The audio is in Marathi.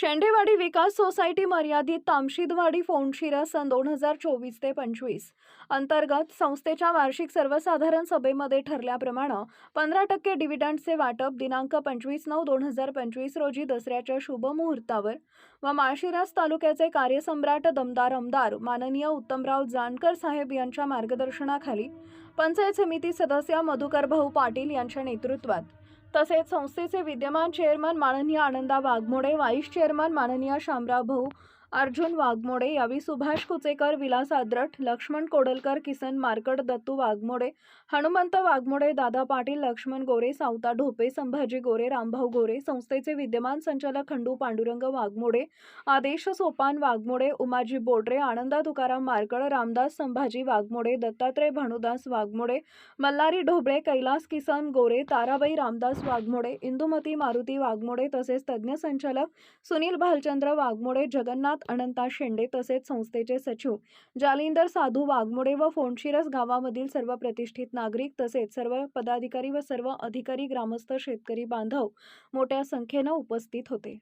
शेंडेवाडी विकास सोसायटी मर्यादित तामशिदवाडी फोंडशिरा सन दोन हजार चोवीस ते पंचवीस. अंतर्गत संस्थेच्या वार्षिक सर्वसाधारण सभेमध्ये ठरल्याप्रमाणे पंधरा टक्के डिव्हिडंडचे वाटप दिनांक पंचवीस नऊ दोन हजार पंचवीस रोजी दसऱ्याच्या शुभमुहूर्तावर व माळशिरस तालुक्याचे कार्यसम्राट दमदार आमदार माननीय उत्तमराव जानकर साहेब यांच्या मार्गदर्शनाखाली पंचायत समिती सदस्य मधुकर भाऊ पाटील यांच्या नेतृत्वात तसेच संस्थेचे विद्यमान चेअरमन माननीय आनंदा वाघमोडे व्हाईस चेअरमन माननीय शामराव भाऊ अर्जुन वाघमोडे यावेळी सुभाष कुचेकर विलास आद्रट लक्ष्मण कोडलकर किसन मार्कड दत्तू वाघमोडे हनुमंत वाघमोडे दादा पाटील लक्ष्मण गोरे सावता ढोपे संभाजी गोरे रामभाऊ गोरे संस्थेचे विद्यमान संचालक खंडू पांडुरंग वाघमोडे आदेश सोपान वाघमोडे उमाजी बोडरे आनंदा तुकाराम मार्कड रामदास संभाजी वाघमोडे दत्तात्रय भानुदास वाघमोडे मल्हारी ढोबळे कैलास किसन गोरे ताराबाई रामदास वाघमोडे इंदुमती मारुती वाघमोडे तसेच तज्ज्ञ संचालक सुनील भालचंद्र वाघमोडे जगन्नाथ अनंता शेंडे तसेच संस्थेचे सचिव. जालिंदर साधू वाघमोडे व फोंडशिरस गावामधील सर्व प्रतिष्ठित नागरिक तसेच सर्व पदाधिकारी व सर्व अधिकारी ग्रामस्थ शेतकरी बांधव मोठ्या संख्येनं उपस्थित होते.